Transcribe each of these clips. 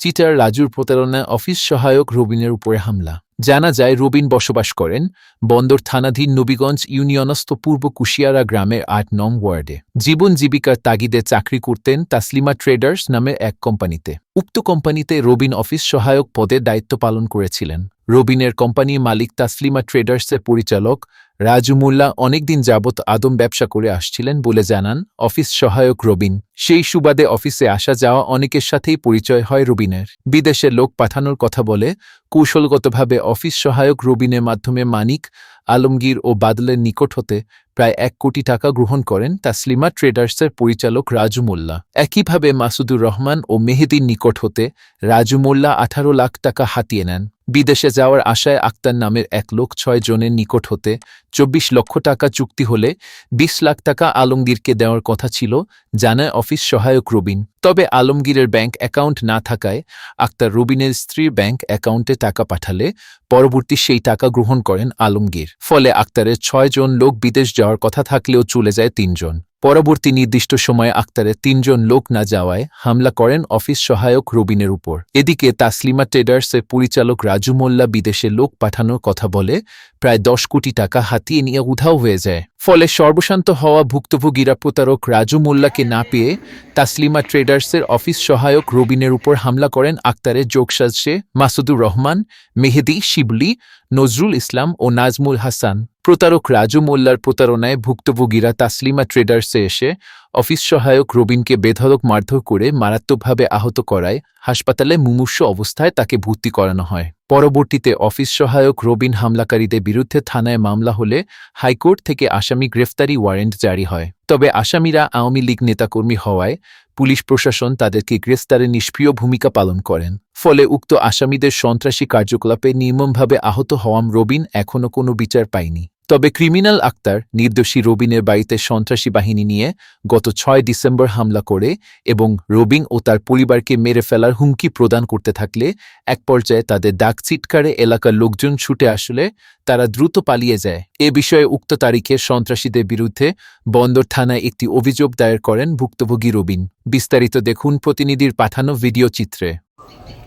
Cheater রাজুর প্রতারণায় office সহায়ক রবিনের উপরে হামলা। জানা যায়, রবিন বসবাস করেন বন্দর থানাধীন নবীগঞ্জ ইউনিয়নস্থ পূর্ব কুশিয়ারা গ্রামের আট নং ওয়ার্ডে। জীবন জীবিকার তাগিদে চাকরি করতেন তাসলিমা ট্রেডার্স নামে এক কোম্পানিতে। উক্ত কোম্পানিতে রবিন অফিস সহায়ক পদে দায়িত্ব পালন করেছিলেন। রবিনের কোম্পানির মালিক তাসলিমা ট্রেডার্সের পরিচালক রাজু মোল্লা অনেকদিন যাবৎ আদম ব্যবসা করে আসছিলেন বলে জানান অফিস সহায়ক রবিন। সেই সুবাদে অফিসে আসা যাওয়া অনেকের সাথেই পরিচয় হয় রবিনের। বিদেশে লোক পাঠানোর কথা বলে কৌশলগতভাবে অফিস সহায়ক রবিনের মাধ্যমে মানিক, আলমগীর ও বাদলের নিকট হতে প্রায় এক কোটি টাকা গ্রহণ করেন তাসলিমা ট্রেডার্সের পরিচালক রাজু মোল্লা। একইভাবে মাসুদুর রহমান ও মেহেদির নিকট হতে রাজু মোল্লা আঠারো লাখ টাকা হাতিয়ে নেন। বিদেশে যাওয়ার আশায় আক্তার নামের এক লোক ছয় জনের নিকট হতে চব্বিশ লক্ষ টাকা চুক্তি হলে বিশ লাখ টাকা আলমগীরকে দেওয়ার কথা ছিল, জানায় অফিস সহায়ক রবিন। তবে আলমগীরের ব্যাংক অ্যাকাউন্ট না থাকায় আক্তার রবিনের স্ত্রীর ব্যাংক অ্যাকাউন্টে টাকা পাঠালে পরবর্তী সেই টাকা গ্রহণ করেন আলমগীর। ফলে আক্তারের ছয়জন লোক বিদেশ যাওয়ার কথা থাকলেও চলে যায় তিনজন। পরবর্তী নির্দিষ্ট সময়ে আক্তারে তিনজন লোক না যাওয়ায় হামলা করেন অফিস সহায়ক রবিনের উপর। এদিকে তাসলিমা ট্রেডার্সের পরিচালক রাজু মোল্লা বিদেশে লোক পাঠানোর কথা বলে প্রায় দশ কোটি টাকা হাতিয়ে নিয়ে উধাও হয়ে যায়। ফলে সর্বশান্ত হওয়া ভুক্তভোগীরা প্রতারক রাজু মোল্লাকে না পেয়ে তাসলিমা ট্রেডার্সের অফিস সহায়ক রবিনের উপর হামলা করেন আক্তারের যোগসাজে মাসুদুর রহমান, মেহেদি, শিবলি, নজরুল ইসলাম ও নাজমুল হাসান। প্রতারক রাজু মোল্লার প্রতারণায় ভুক্তভোগীরা তাসলিমা ট্রেডার্সে এসে অফিস সহায়ক রবিনকে বেধড়ক মারধর করে মারাত্মকভাবে আহত করায় হাসপাতালে মুমূর্ষ অবস্থায় তাকে ভর্তি করানো হয়। পরবর্তীতে অফিস সহায়ক রবিন হামলাকারীদের বিরুদ্ধে থানায় মামলা হলে হাইকোর্ট থেকে আসামি গ্রেফতারি ওয়ারেন্ট জারি হয়। তবে আসামিরা আওয়ামী লীগ নেতাকর্মী হওয়ায় পুলিশ প্রশাসন তাদেরকে গ্রেফতারে নিষ্ক্রিয় ভূমিকা পালন করেন। ফলে উক্ত আসামিদের সন্ত্রাসী কার্যকলাপে নির্মমভাবে আহত হওয়াম রবিন এখনও কোনো বিচার পায়নি। তবে ক্রিমিনাল আক্তার নির্দোষী রবিনের বাড়িতে সন্ত্রাসী বাহিনী নিয়ে গত ছয় ডিসেম্বর হামলা করে এবং রবিন ও তার পরিবারকে মেরে ফেলার হুমকি প্রদান করতে থাকলে এক পর্যায়ে তাদের ডাক চিটকারে এলাকার লোকজন ছুটে আসলে তারা দ্রুত পালিয়ে যায়। এ বিষয়ে উক্ত তারিখে সন্ত্রাসীদের বিরুদ্ধে বন্দর থানায় একটি অভিযোগ দায়ের করেন ভুক্তভোগী রবিন। বিস্তারিত দেখুন প্রতিনিধির পাঠানো ভিডিও চিত্রে।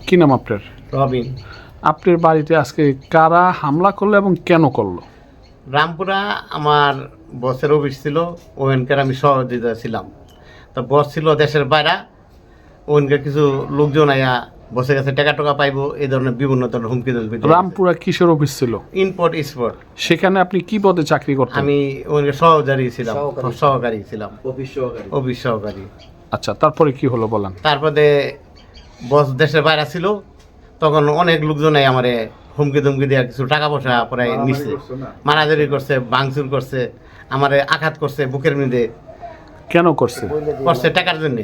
কি নাম আপনার? রবিন। আপনার বাড়িতে আজকে কারা হামলা করল এবং কেন করল? রামপুরা আমার বসের অফিস ছিল ওখানকার আমি সহযোগিতা ছিলাম। তো বস ছিল দেশের বাইরা ওখানকার কিছু লোকজন আয়া বসে কাছে টাকা টাকা পাইবো এই ধরনের বিভিন্ন ধরনের হুমকি ধমকি রামপুরা কিসের অফিস ছিল? ইনপোর্ট এক্সপোর্ট সেখানে আপনি কি পদে চাকরি করতেন? আমি ওখানকার সহকারী ছিলাম সহকারী। ছিলাম। অফিস সহকারী। অফিস সহকারী। আচ্ছা তারপরে কি হলো বলেন? তারপরে বস দেশের বাইরে ছিল তখন অনেক লোকজনে আমারে হুমকি ধুমকি দিয়ে কিছু টাকা পয়সা পরে নিচ্ছে মারাজারি করছে ভাঙচুর করছে আমারে আঘাত করছে বুকের মধ্যে। কেন করছে? করছে টাকার জন্য।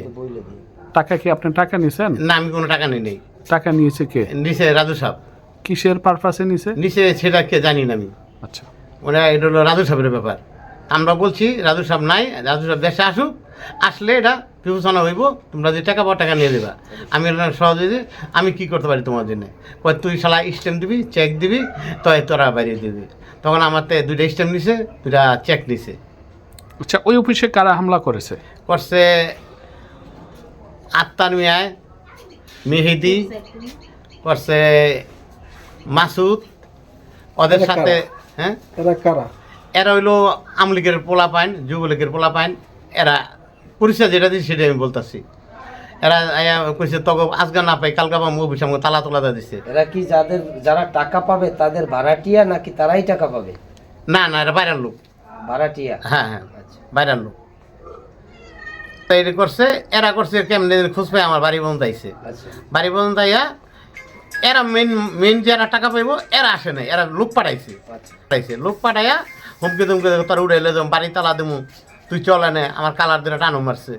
টাকা কি আপনি টাকা নিছেন? না আমি কোনো টাকা নিই নেই। টাকা নিয়েছে কে? নিচে রাজু সাহেব। কিসের পারপাসে নিছে? নিচে সেটা কে জানি না আমি। আচ্ছা। ওরা এটা হলো রাজু সাহেবের ব্যাপার। আমরা বলছি রাজু সাহেব নাই রাজু সাহেব দেশে আসুক আসলে এটা বিবেচনা হইব তোমরা যে টাকা পাও টাকা নিয়ে দেবা আমি ওনার সহযোগী আমি কি করতে পারি তোমার জন্য? কয় তুই শালা স্ট্যাম্প দিবি চেক দিবি তয় তোরা বাড়িয়ে দিবি তখন আমার তো দুইটা স্ট্যাম্প নিছে দুইটা চেক নিছে। আচ্ছা ওই অফিসে কারা হামলা করেছে? করছে আত্মার মিয়ায় মেহেদি করছে মাসুদ ওদের সাথে হ্যাঁ? এরা কারা? এরা হইল আমলিগের পোলা পাইন যুবলীগের পোলা পাইন এরা পরিচয় যেটা দিচ্ছে সেটা আমি বলতেছি। এরা কইছে তখন আজকে না পাই কালকে পাবো অফিস আমাকে তালা তোলা দিছে। এরা কি যাদের যারা টাকা পাবে তাদের ভাড়াটিয়া নাকি তারাই টাকা পাবে? না না এরা বাইরের লোক। ভাড়াটিয়া? হ্যাঁ হ্যাঁ বাইরের লোক। তো এটা করছে এরা করছে কেমনে খোঁজ পাই আমার বাড়ি পর্যন্ত আইছে। আচ্ছা। বাড়ি পর্যন্ত আইয়া এরা মেন মেন যারা টাকা পাইব এরা আসে নাই এরা লোক পাঠাইছে। আচ্ছা। পাঠাইছে। লোক পাঠাইয়া হুমকি তুমকে তোর উড়াইলে বাড়ি তালা দেবো তুই চলে নে আমার কালার দিনে টানো মারছে।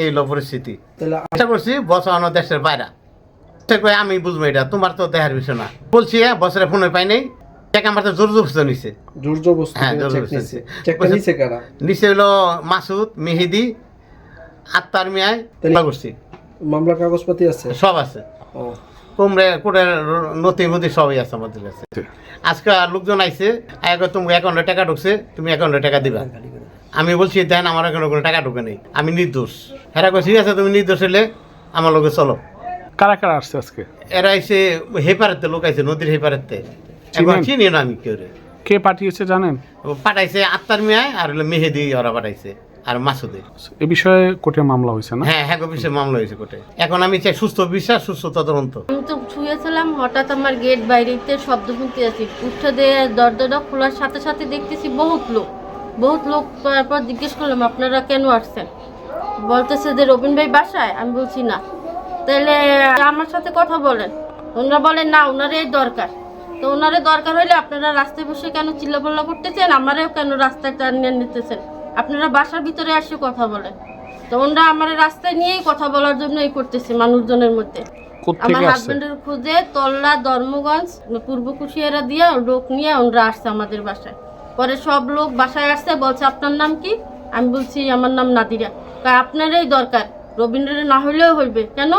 এই হলো পরিস্থিতি। তাহলে চেষ্টা করছি বসানো দেশের বাইরা। আমি বুঝব এটা তোমার তো দেখার বিষয় না। বলছি হ্যাঁ বছরে ফোনে পাই নাই। চেক আমার তো জোর জবস্ত নিছে। দুর্যোবস্ত হ্যাঁ জোর নিছে। কারা? হলো মাসুদ মেহেদি আত্মার মিয়ায় করছি। মামলা কাগজপাতি আছে? সব আছে। ও। কুমড়ে কুড়ে নথি সবই আছে আমাদের কাছে। আজকে লোকজন আইছে আগে তুমি অ্যাকাউন্টে টাকা ঢুকছে তুমি অ্যাকাউন্টে টাকা দিবা। আমি বলছি দেন আমার এখানে কোনো টাকা ঢুকে নেই। আমি নির্দোষ। হেরা কই ঠিক আছে তুমি নির্দোষ হলে আমার লোকে চলো। কারা কারা আসছে আজকে? এরা এসে হেপারেতে লোক আছে নদীর হেপারেতে এখন চিনি না আমি কেউ রে। কে পাঠিয়েছে জানেন? পাঠাইছে আত্মার মেয়ায় আর হলো মেহেদি ওরা পাঠাইছে আর মাসুদে এ বিষয়ে কোর্টে মামলা হয়েছে না? হ্যাঁ হ্যাঁ বিষয়ে মামলা হয়েছে কোর্টে। এখন আমি চাই সুস্থ বিশ্বাস সুস্থ তদন্ত। আমি তো শুয়েছিলাম হঠাৎ আমার গেট বাইরেতে শব্দ শুনতে আছি উঠে দিয়ে দরজাটা খোলার সাথে সাথে দেখতেছি বহুত লোক। বহুত লোক তারপর জিজ্ঞেস করলাম আপনারা কেন আসছেন? বলতেছে যে রবিন ভাই বাসায়? আমি বলছি না। তাহলে আমার সাথে কথা বলেন। ওনারা বলেন না ওনার এই দরকার। তো ওনারে দরকার হলে আপনারা রাস্তায় বসে কেন চিল্লাপাল্লা করতেছেন? আমারেও কেন রাস্তায় টানিয়ে নিতেছেন? আপনারা বাসার ভিতরে এসে কথা বলেন। তো ওনারা আমার রাস্তায় নিয়েই কথা বলার জন্য এই করতেছে মানুষজনের মধ্যে। আমার হাজবেন্ডের খুঁজে তল্লা ধর্মগঞ্জ পূর্ব কুশিয়ারা দিয়ে লোক নিয়ে ওনারা আসছে আমাদের বাসায়। পরে সব লোক বাসায় আসছে, বলছে, আপনার নাম কি? আমি বলছি, আমার নাম নাদিরা। তা আপনারই দরকার, রবীন্দ্রের না হলেও হইবে। কেন?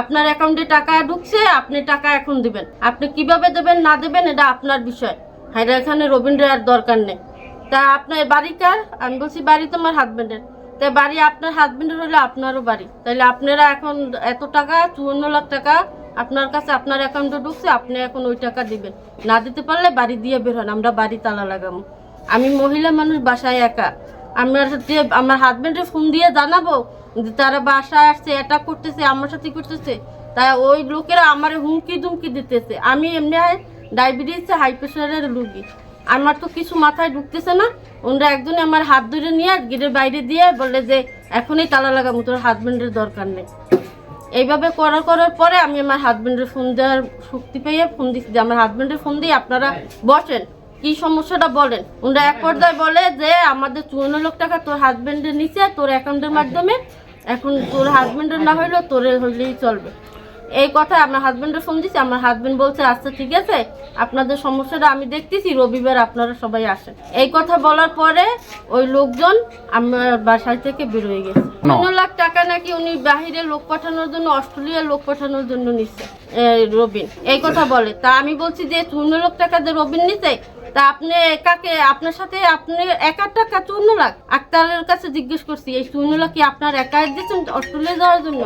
আপনার অ্যাকাউন্টে টাকা ঢুকছে, আপনি টাকা এখন দিবেন। আপনি কীভাবে দেবেন, না দেবেন, এটা আপনার বিষয়। হ্যাঁ এখানে রবীন্দ্রের আর দরকার নেই। তা আপনার বাড়ি কার? আমি বলছি, বাড়ি তো আমার হাজবেন্ডের তাই বাড়ি আপনার হাজবেন্ডের হলে আপনারও বাড়ি। তাহলে আপনারা এখন এত টাকা, চুয়ান্ন লাখ টাকা আপনার কাছে আপনার অ্যাকাউন্টে ঢুকছে, আপনি এখন ওই টাকা দিবেন। না দিতে পারলে বাড়ি দিয়ে বের হন, আমরা বাড়ি তালা লাগাবো। আমি মহিলা মানুষ, বাসায় একা। আমার সাথে, আমার হাজবেন্ডের ফোন দিয়ে জানাব যে তারা বাসায় আসছে, এটা করতেছে, আমার সাথে করতেছে। তাই ওই লোকেরা আমার হুমকি দুমকি দিতেছে। আমি এমনি ডায়াবেটিস হাই প্রেশারের রুগী। আমার তো কিছু মাথায় ঢুকতেছে না। ওনারা একজনে আমার হাত ধরে নিয়ে গেটের বাইরে দিয়ে বলে যে, এখনই তালা লাগাবো, তোর হাজব্যান্ডের দরকার নেই। এইভাবে করার করার পরে আমি আমার হাজব্যান্ডের ফোন দেওয়ার শক্তি পেয়ে ফোন দিচ্ছি যে আমার হাজব্যান্ডের ফোন দিয়ে আপনারা বসেন। কি সমস্যাটা বলেন? ওনারা এক পর্যায়ে বলে যে, আমাদের চুয়ান্ন লক্ষ টাকা তোর হাজব্যান্ডের নিচে, তোর অ্যাকাউন্টের মাধ্যমে, এখন তোর হাজব্যান্ডের না হইলেও তোর হইলেই চলবে। এই কথা আমার হাজবেন্ডের ফোন আমার হাজবেন্ড বলছে আচ্ছা ঠিক আছে আপনাদের সমস্যাটা আমি দেখতেছি রবিবার আপনারা সবাই আসেন। এই কথা বলার পরে ওই লোকজন আমার বাসায় থেকে বেরোয় গেছে। No. পনেরো লাখ টাকা নাকি উনি বাহিরে লোক পাঠানোর জন্য অস্ট্রেলিয়ার লোক পাঠানোর জন্য নিচ্ছে রবিন। এই কথা বলে। তা আমি বলছি যে চূর্ণ লাখ টাকা যে রবিন নিছে তা আপনি কাকে আপনার সাথে আপনি একার টাকা চূর্ণ লাখ? আক্তারের কাছে জিজ্ঞেস করছি এই চূর্ণ লাখ কি আপনার একাই দিয়েছেন অস্ট্রেলিয়া যাওয়ার জন্য?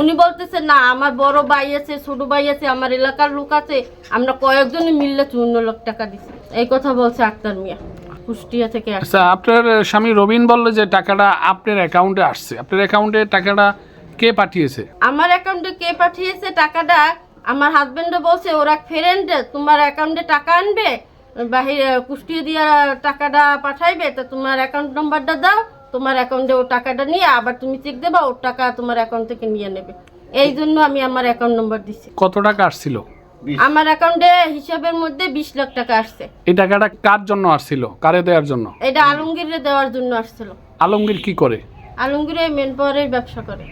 উনি বলতেছে না আমার বড় ভাই আছে ছোট ভাই আছে আমার এলাকার লোক আছে আমরা কয়েকজনে মিললে চূর্ণ লাখ টাকা দিছি। এই কথা বলছে আক্তার মিয়া কুষ্টিয়া থেকে আচ্ছা আপনার স্বামী রবিন বলল যে টাকাটা আপনার অ্যাকাউন্টে আসছে। আপনার অ্যাকাউন্টে টাকাটা কে পাঠিয়েছে? আমার অ্যাকাউন্টে কে পাঠিয়েছে টাকাটা? আমার হাজবেন্ডও বলছে ওরা ফ্রেন্ড তোমার অ্যাকাউন্টে টাকা আনবে বাহিরে কুষ্টিয়ে দিয়া টাকাটা পাঠাইবে তো তোমার অ্যাকাউন্ট নাম্বারটা দাও তোমার অ্যাকাউন্টে ও টাকাটা নিয়ে আবার তুমি চেক দেবা ওর টাকা তোমার অ্যাকাউন্ট থেকে নিয়ে নেবে। এই জন্য আমি আমার অ্যাকাউন্ট নাম্বার দিছি। কত টাকা আসছিল? আমার অ্যাকাউন্টে হিসাবের মধ্যে বিশ লাখ টাকা আসছে। এই টাকাটা কার জন্য আসছিল? কারে দেওয়ার জন্য? এটা আলমগীরে দেওয়ার জন্য আসছিল। আলমগীর কি করে? আলমগীরে মেন পাওয়ারের ব্যবসা করে।